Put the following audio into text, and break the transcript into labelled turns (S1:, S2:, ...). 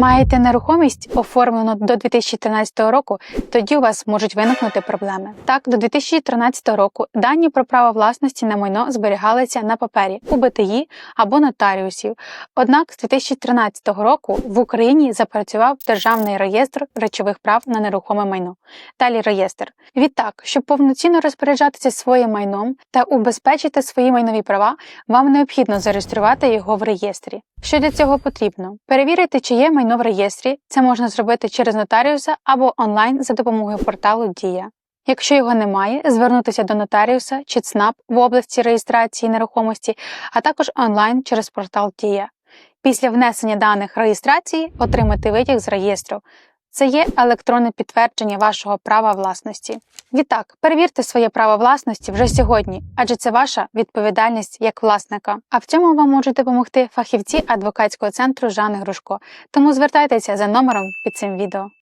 S1: Маєте нерухомість, оформлену до 2013 року, тоді у вас можуть виникнути проблеми. Так, до 2013 року дані про право власності на майно зберігалися на папері у БТІ або нотаріусів. Однак з 2013 року в Україні запрацював Державний реєстр речових прав на нерухоме майно. Далі реєстр. Відтак, щоб повноцінно розпоряджатися своїм майном та убезпечити свої майнові права, вам необхідно зареєструвати його в реєстрі. Що для цього потрібно? Перевірити, чи є майно в реєстрі. Це можна зробити через нотаріуса або онлайн за допомогою порталу Дія. Якщо його немає, звернутися до нотаріуса чи ЦНАП в області реєстрації нерухомості, а також онлайн через портал Дія. Після внесення даних реєстрації отримати витяг з реєстру. Це є електронне підтвердження вашого права власності. Відтак, перевірте своє право власності вже сьогодні, адже це ваша відповідальність як власника. А в цьому вам можуть допомогти фахівці адвокатського центру Жани Грушко. Тому звертайтеся за номером під цим відео.